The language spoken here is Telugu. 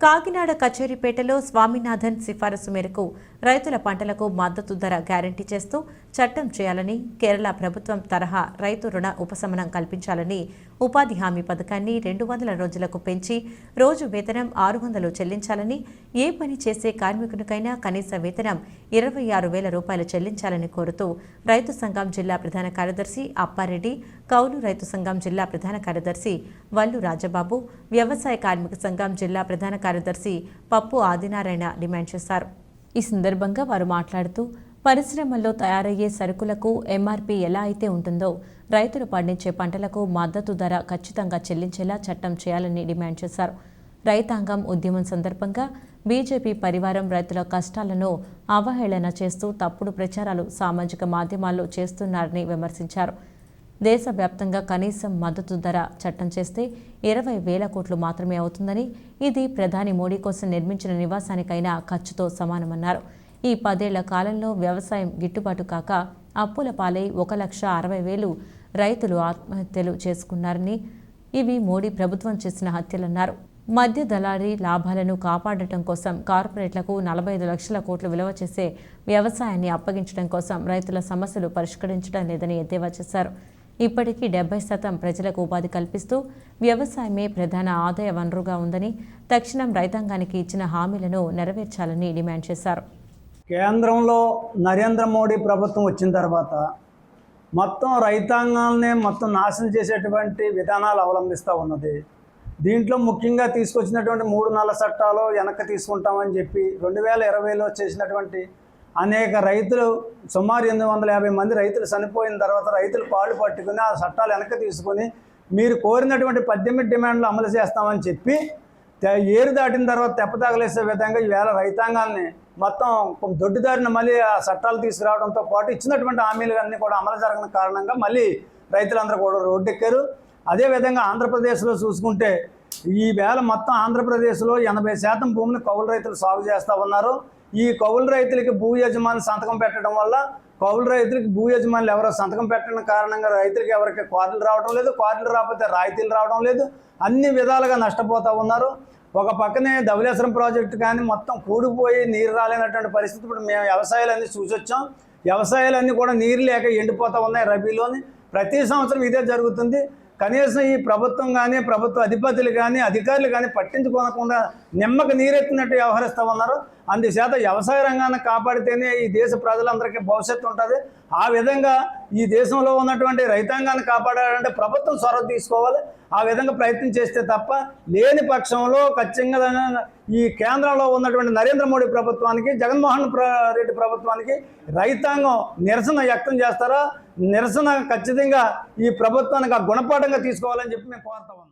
కాకినాడ కచేరీపేటలో స్వామినాథన్ సిఫారసు మేరకు రైతుల పంటలకు మద్దతు ధర గ్యారంటీ చేస్తూ చట్టం చేయాలని కేరళ ప్రభుత్వం తరహా రైతు రుణ ఉపశమనం కల్పించాలని ఉపాధి హామీ పథకాన్ని రెండు వందల రోజులకు పెంచి రోజు వేతనం ఆరు వందలు చెల్లించాలని ఏ పని చేసే కార్మికునికైనా కనీస వేతనం ఇరవై ఆరు వేల రూపాయలు చెల్లించాలని కోరుతూ రైతు సంఘం జిల్లా ప్రధాన కార్యదర్శి అప్పారెడ్డి కౌలు రైతు సంఘం జిల్లా ప్రధాన కార్యదర్శి వల్లు రాజబాబు వ్యవసాయ కార్మిక సంఘం జిల్లా ప్రధాన కార్యదర్శి పప్పు ఆదినారాయణ డిమాండ్ చేశారు. ఈ సందర్భంగా వారు మాట్లాడుతూ పరిశ్రమల్లో తయారయ్యే సరుకులకు ఎంఆర్పీ ఎలా అయితే ఉంటుందో రైతులు పండించే పంటలకు మద్దతు ధర ఖచ్చితంగా చెల్లించేలా చట్టం చేయాలని డిమాండ్ చేశారు. రైతాంగం ఉద్యమం సందర్భంగా బీజేపీ పరివారం రైతుల కష్టాలను అవహేళన చేస్తూ తప్పుడు ప్రచారాలు సామాజిక మాధ్యమాల్లో చేస్తున్నారని విమర్శించారు. దేశవ్యాప్తంగా కనీసం మద్దతు ధర చట్టం చేస్తే ఇరవై వేల కోట్లు మాత్రమే అవుతుందని ఇది ప్రధాని మోడీ కోసం నిర్మించిన నివాసానికైనా ఖర్చుతో సమానమన్నారు. ఈ పదేళ్ళ కాలంలో వ్యవసాయం గిట్టుబాటు కాక అప్పుల పాలై ఒక లక్ష అరవై వేలు రైతులు ఆత్మహత్యలు చేసుకున్నారని ఇవి మోడీ ప్రభుత్వం చేసిన హత్యలన్నారు. మధ్య దళారీ లాభాలను కాపాడటం కోసం కార్పొరేట్లకు నలభై ఐదు లక్షల కోట్లు విలువ చేసే వ్యవసాయాన్ని అప్పగించడం కోసం రైతుల సమస్యలు పరిష్కరించడం లేదని ఎద్దేవా చేశారు. ఇప్పటికీ డెబ్బై శాతం ప్రజలకు ఉపాధి కల్పిస్తూ వ్యవసాయమే ప్రధాన ఆదాయ వనరుగా ఉందని తక్షణం రైతాంగానికి ఇచ్చిన హామీలను నెరవేర్చాలని డిమాండ్ చేశారు. కేంద్రంలో నరేంద్ర మోడీ ప్రభుత్వం వచ్చిన తర్వాత మొత్తం రైతాంగాన్ని మొత్తం నాశనం చేసేటువంటి విధానాలు అవలంబిస్తూ ఉన్నది. దీంట్లో ముఖ్యంగా తీసుకొచ్చినటువంటి మూడు నల్ల చట్టాలు వెనక్కి తీసుకుంటామని చెప్పి రెండు వేల ఇరవైలో చేసినటువంటి అనేక రైతులు సుమారు ఎనిమిది వందల యాభై మంది రైతులు చనిపోయిన తర్వాత రైతులు పాలు పట్టుకుని ఆ చట్టాలు వెనక్కి తీసుకుని మీరు కోరినటువంటి పద్దెనిమిది డిమాండ్లు అమలు చేస్తామని చెప్పి ఏరు దాటిన తర్వాత తెప్పతగలేసే విధంగా ఈవేళ రైతాంగాన్ని మొత్తం దొడ్డిదారిన మళ్ళీ ఆ చట్టాలు తీసుకురావడంతో పాటు ఇచ్చినటువంటి హామీలు అన్నీ కూడా అమలు జరగని కారణంగా మళ్ళీ రైతులందరూ కూడా రోడ్డెక్కారు. అదేవిధంగా ఆంధ్రప్రదేశ్లో చూసుకుంటే ఈ వేళ మొత్తం ఆంధ్రప్రదేశ్లో ఎనభై శాతం భూమిని కౌలు రైతులు సాగు చేస్తూ ఉన్నారు. ఈ కౌలు రైతులకి భూ యజమాని సంతకం పెట్టడం వల్ల కౌలు రైతులకి భూ యజమానులు ఎవరో సంతకం పెట్టడం కారణంగా రైతులకి ఎవరికి క్వార్టర్లు రావడం లేదు క్వార్టర్లు రాకపోతే రాయితీలు రావడం లేదు. అన్ని విధాలుగా నష్టపోతూ ఉన్నారు. ఒక పక్కనే ధవలేశ్వరం ప్రాజెక్టు కానీ మొత్తం కూడిపోయి నీరు రాలేనటువంటి పరిస్థితి. ఇప్పుడు మేము వ్యవసాయాలన్నీ చూసొచ్చాం. వ్యవసాయాలన్నీ కూడా నీరు లేక ఎండిపోతూ ఉన్నాయి రబీలోని. ప్రతి సంవత్సరం ఇదే జరుగుతుంది. కనీసం ఈ ప్రభుత్వం కానీ ప్రభుత్వ అధిపతులు కానీ అధికారులు కానీ పట్టించుకోనకుండా నిమ్మకు నీరెత్తినట్టు వ్యవహరిస్తూ ఉన్నారు. అందుచేత వ్యవసాయ రంగాన్ని కాపాడితేనే ఈ దేశ ప్రజలందరికీ భవిష్యత్తు ఉంటుంది. ఆ విధంగా ఈ దేశంలో ఉన్నటువంటి రైతాంగాన్ని కాపాడాలంటే ప్రభుత్వం చొరవ తీసుకోవాలి. ఆ విధంగా ప్రయత్నం చేస్తే తప్ప లేని పక్షంలో ఖచ్చితంగా ఈ కేంద్రంలో ఉన్నటువంటి నరేంద్ర మోడీ ప్రభుత్వానికి జగన్మోహన్ రెడ్డి ప్రభుత్వానికి రైతాంగం నిరసన వ్యక్తం చేస్తారా? నిరసన ఖచ్చితంగా ఈ ప్రభుత్వానికి ఆ గుణపాఠంగా తీసుకోవాలని చెప్పి మేము కోరుతా ఉన్నాం.